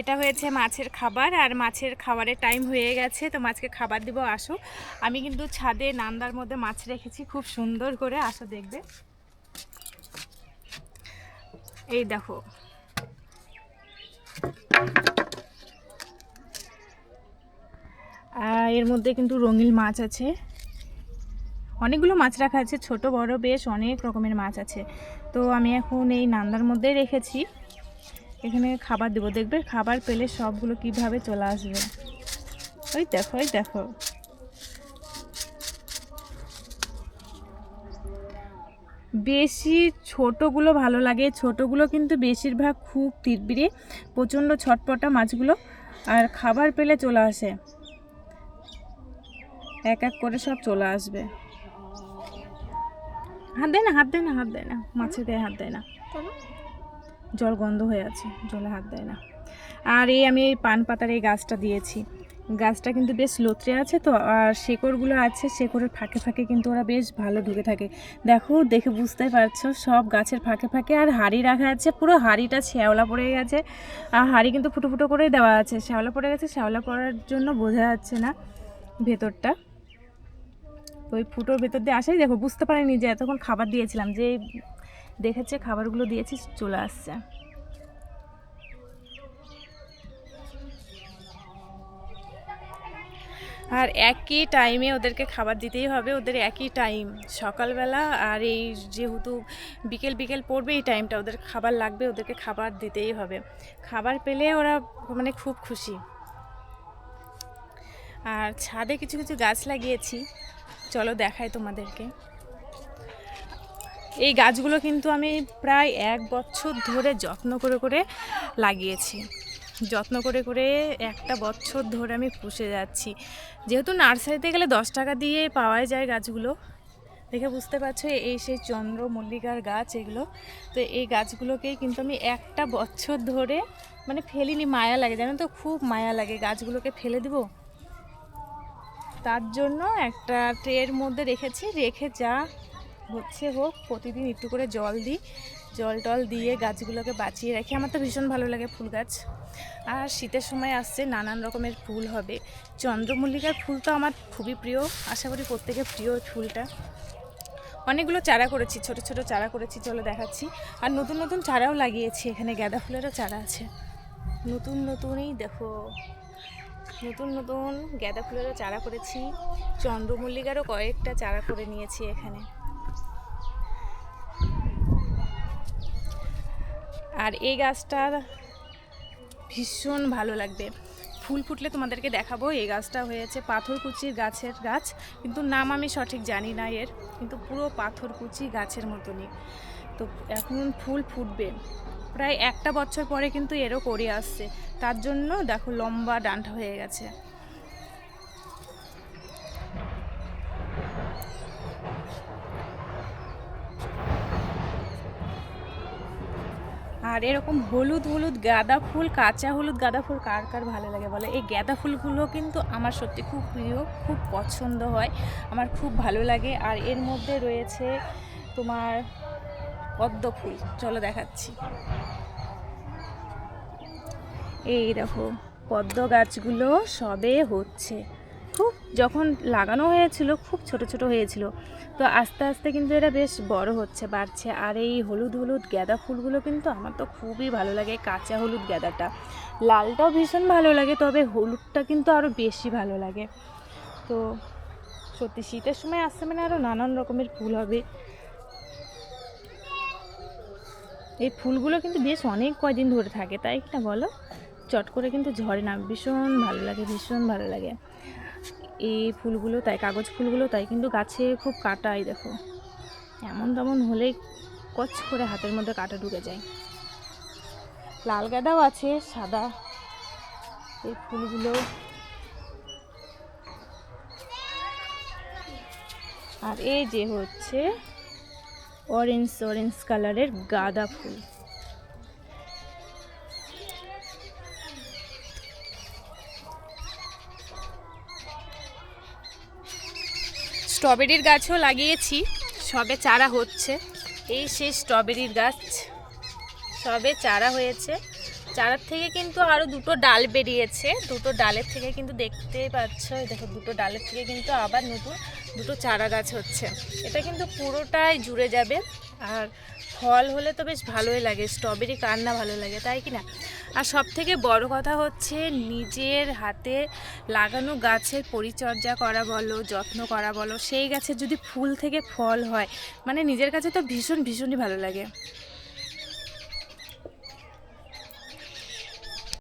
এটা হয়েছে মাছের খাবার, আর মাছের খাবারের টাইম হয়ে গেছে, তো মাছকে খাবার দিব, আসো। আমি কিন্তু ছাদে নান্দার মধ্যে মাছ রেখেছি, খুব সুন্দর করে, আসো দেখবে। এই দেখো। এর মধ্যে কিন্তু রঙিন মাছ আছে। অনেকগুলো মাছ রাখা আছে, ছোট, বড়, বেশ অনেক রকমের মাছ আছে। তো আমি এখন এই নান্দার মধ্যে রেখেছি। এখানে খাবার দেবো। দেখবে খাবার পেলে সবগুলো কীভাবে চলে আসবে। ওই দেখো ওই দেখো। বেশি ছোটগুলো ভালো লাগে। ছোটগুলো কিন্তু বেশিরভাগ খুব তিরবিরে প্রচণ্ড ছটপটা মাছগুলো আর খাবার পেলে চলে আসে। এক এক করে সব চলে আসবে। হাত দেয় না, হাত দেয় না, হাত দেয় না। মাছের গায়ে হাত দেয় না। জল গন্ধ হয়ে আছে, জলে হাত দেয় না। আর এই আমি এই পান পাতার এই গাছটা দিয়েছি। গাছটা কিন্তু বেশ লোত্রে আছে তো, আর শেকড়গুলো আছে, শেকড়ের ফাঁকে ফাঁকে কিন্তু ওরা বেশ ভালো ঢুকে থাকে। দেখো, দেখে বুঝতেই পারছ, সব গাছের ফাঁকে ফাঁকে আর হাড়ি রাখা আছে, পুরো হাড়িটা শ্যাওলা পড়ে গেছে। আর হাড়ি কিন্তু ফুটো ফুটো করেই দেওয়া আছে, শ্যাওলা পড়ে গেছে, শ্যাওলা পড়ার জন্য বোঝা যাচ্ছে না ভেতরটা। ওই ফুটোর ভেতর দিয়ে আসাই দেখো, বুঝতে পারিনি যে এতক্ষণ খাবার দিয়েছিলাম, যে দেখেছে, খাবারগুলো দিয়েছি, চলে আসছে। আর একই টাইমে ওদেরকে খাবার দিতেই হবে, ওদের একই টাইম সকালবেলা আর এই যেহেতু বিকেল বিকেল পড়বে, এই টাইমটা ওদের খাবার লাগবে, ওদেরকে খাবার দিতেই হবে। খাবার পেলে ওরা মানে খুব খুশি। আর ছাদে কিছু কিছু গাছ লাগিয়েছি। চলো দেখাই তোমাদেরকে। এই গাছগুলো কিন্তু আমি প্রায় এক বছর ধরে যত্ন করে করে লাগিয়েছি। যত্ন করে করে একটা বছর ধরে আমি পুষে যাচ্ছি। যেহেতু নার্সারিতে গেলে দশ টাকা দিয়ে পাওয়া যায় গাছগুলো। দেখে বুঝতে পারছ, এই সেই চন্দ্র মল্লিকার গাছ এগুলো। তো এই গাছগুলোকেই কিন্তু আমি একটা বছর ধরে মানে ফেলিনি, মায়া লাগে। জানো তো, খুব মায়া লাগে। গাছগুলোকে ফেলে দেবো? তার জন্য একটা ট্রের মধ্যে রেখেছি। রেখে যা হচ্ছে হোক, প্রতিদিন একটু করে জল দিই। জল টল দিয়ে গাছগুলোকে বাঁচিয়ে রাখি। আমার তো ভীষণ ভালো লাগে ফুল গাছ। আর শীতের সময় আসছে, নানান রকমের ফুল হবে। চন্দ্রমল্লিকার ফুল তো আমার খুবই প্রিয়। আশা করি প্রত্যেকের প্রিয় ফুলটা। অনেকগুলো চারা করেছি, ছোট ছোট চারা করেছি, চলো দেখাচ্ছি। আর নতুন নতুন চারাও লাগিয়েছি, এখানে গাঁদা ফুলেরও চারা আছে। নতুন নতুনই দেখো, নতুন নতুন গাঁদা ফুলেরও চারা করেছি। চন্দ্রমল্লিকারও কয়েকটা চারা করে নিয়েছি এখানে। আর এই গাছটা ভীষণ ভালো লাগবে। ফুল ফুটলে তোমাদেরকে দেখাবো, এই গাছটা হয়েছে পাথরকুচির গাছের গাছ, কিন্তু নাম আমি সঠিক জানি না এর, কিন্তু পুরো পাথরকুচি গাছের মতনই। তো এখন ফুল ফুটবে। প্রায় একটা বছর পরে কিন্তু এরও করে আসছে। তার জন্য দেখো লম্বা ডান্টা হয়ে গেছে। আর এরকম হলুদ হলুদ গাঁদা ফুল, কাঁচা হলুদ গাঁদা ফুল কার কার ভালো লাগে বলে? এই গাঁদা ফুলগুলো কিন্তু আমার সত্যি খুব প্রিয়, খুব পছন্দ হয়, আমার খুব ভালো লাগে। আর এর মধ্যে রয়েছে তোমার পদ্ম ফুল, চলো দেখাচ্ছি। এই দেখো, পদ্ম গাছগুলো সবে হচ্ছে। যখন লাগানো হয়েছিল, খুব ছোট ছোট হয়েছিল। তো আস্তে আস্তে কিন্তু এটা বেশ বড় হচ্ছে, বাড়ছে। আর এই হলুদ হলুদ গাঁদা ফুলগুলো কিন্তু আমার তো খুবই ভালো লাগে, কাঁচা হলুদ গাঁদাটা। লালটাও ভীষণ ভালো লাগে, তবে হলুদটা কিন্তু আরও বেশি ভালো লাগে। তো সত্যি শীতের সময় আসছে মানে আরও নানান রকমের ফুল হবে। এই ফুলগুলো কিন্তু বেশ অনেক কয়দিন ধরে থাকে, তাই না বলো? চট করে কিন্তু ঝরে না, ভীষণ ভালো লাগে, ভীষণ ভালো লাগে। এই ফুলগুলো তাই, কাগজ ফুলগুলো তাই, কিন্তু গাছে খুব কাটাই দেখো। এমন তেমন হলেই কচ করে হাতের মধ্যে কাটা ঢুকে যায়। লাল গাঁদাও আছে, সাদা। এই ফুলগুলো আর এই যে হচ্ছে অরেঞ্জ অরেঞ্জ কালারের গাঁদা ফুল। স্ট্রবেরির গাছও লাগিয়েছি, সবে চারা হচ্ছে। এই সেই স্ট্রবেরির গাছ, সবে চারা হয়েছে। চারার থেকে কিন্তু আরও দুটো ডাল বেরিয়েছে। দুটো ডালের থেকে কিন্তু দেখতে পাচ্ছ দেখো দুটো ডালের থেকে কিন্তু আবার নতুন দুটো চারা গাছ হচ্ছে। এটা কিন্তু পুরোটাই জুড়ে যাবে। আর ফল হলে তো বেশ ভালোই লাগে স্ট্রবেরি কার না ভালো লাগে, তাই কি না? আর সব থেকে বড় কথা হচ্ছে নিজের হাতে লাগানো গাছের পরিচর্যা করা বলো, যত্ন করা বলো, সেই গাছের যদি ফুল থেকে ফল হয় মানে নিজের কাছে তো ভীষণ, ভীষণই ভালো লাগে।